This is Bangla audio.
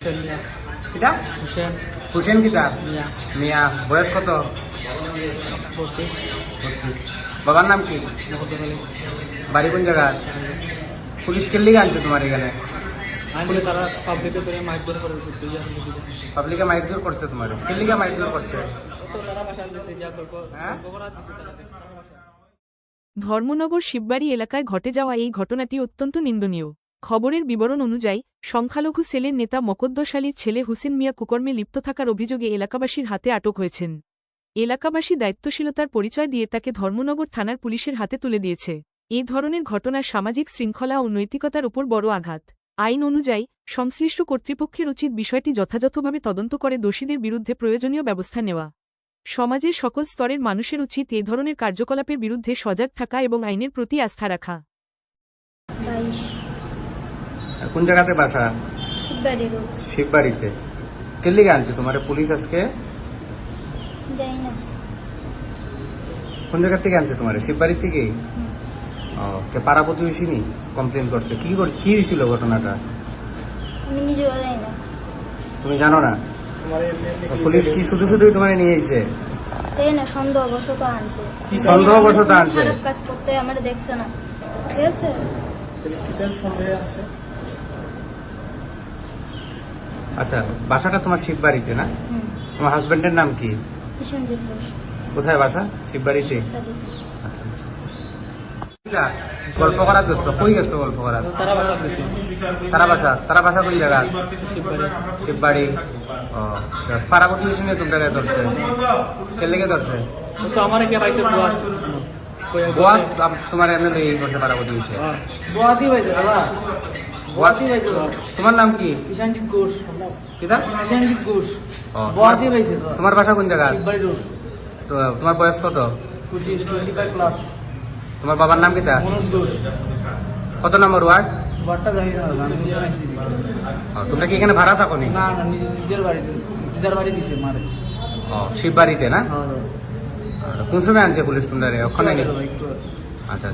হুসেন মিয়া হুসেন। হুসেন কিতা? মিয়া। মিয়া বয়স কত? বত্রিশ। বাবার নাম কি? বাড়ি কোন জায়গা? পুলিশ আনছে তোমার এখানে? পাবলিকে মাইক মাইকজোর করছে তোমার? কেল্লিকে মাইকজোর করছে? হ্যাঁ? ধর্মনগর শিববাড়ি এলাকায় ঘটে যাওয়া এই ঘটনাটি অত্যন্ত নিন্দনীয়। খবরের বিবরণ অনুযায়ী, সংখ্যালঘু সেলের নেতা মকদ্দশালীর ছেলে হুসেন মিয়া কুকর্মে লিপ্ত থাকার অভিযোগে এলাকাবাসীর হাতে আটক হয়েছেন। এলাকাবাসী দায়িত্বশীলতার পরিচয় দিয়ে তাকে ধর্মনগর থানার পুলিশের হাতে তুলে দিয়েছে। এই ধরনের ঘটনা সামাজিক শৃঙ্খলা ও নৈতিকতার উপর বড় আঘাত। আইন অনুযায়ী, সংশ্লিষ্ট কর্তৃপক্ষের উচিত বিষয়টি যথাযথভাবে তদন্ত করে দোষীদের বিরুদ্ধে প্রয়োজনীয় ব্যবস্থা নেওয়া। সমাজের সকল স্তরের মানুষের উচিত এ ধরনের কার্যকলাপের বিরুদ্ধে সজাগ থাকা এবং আইনের প্রতি আস্থা রাখা। কোন জায়গাতে বাসা? শিববাড়ি রোড। শিববাড়িতে। কেল্লিকে আনছে তোমার? পুলিশ আজকে? যাই না। কোন জায়গা থেকে আনছে তোমার? শিববাড়ির থেকেই হুম। ও কে পাড়া প্রতিবেশিনী কমপ্লেন করছে? কি করছে কি হয়েছিল ঘটনাটা? আমি নিজেও যাই না। তুমি জানো না? পুলিশ কি শুধু শুধুই তোমার নিয়ে এসেছে? যাই না সন্দেহবশত আনছে। কি সন্দেহবশত আনছে? কাজ করতে আমার দেখছে না। ঠিক আছে? আচ্ছা বাসাটা তোমার শিববাড়িতে না? তোমার হাজবেন্ডের নাম কি? কোথায় বাসা? শিববাড়িতে? বাড়িতে। আচ্ছা আচ্ছা। কিলা? গল্প করার দোস্ত কই গেছো গল্প করার? তারা বাসা তারা বাসা তারা বাসা কোন জায়গা? শিববাড়ি। ও আচ্ছা। পাড়া প্রতিবেশী নিয়ে তোমরা ধরছে? কে লেগে ধরছে তো আমার কে পাইছে গোয়া? গোয়া তোমার এমনি করছে পাড়া প্রতিবেশী। গোয়াতি পাইছে তোমার নাম কি? কিষানজিৎ ঘোষ। কিতা কিষানজিৎ ঘোষ। গোয়াতি পাইছে তোমার বাসা কোন জায়গা শিববাড়ি রোড। তো তোমার বয়স কত? পঁচিশ টোয়েন্টি ফাইভ প্লাস তোমার বাবার নাম কিতা মনোজ ঘোষ। কত নম্বর ওয়ার্ড? জানি না তোমরা কি এখানে ভাড়া থাকো না না নিজের- নিজের বাড়ি নিজের বাড়ি দিছে মারে। শিববাড়িতে না? হ্যাঁ দাদা। কোন সময় আনছে পুলিশ তোমরা ওখানে আচ্ছা আচ্ছা।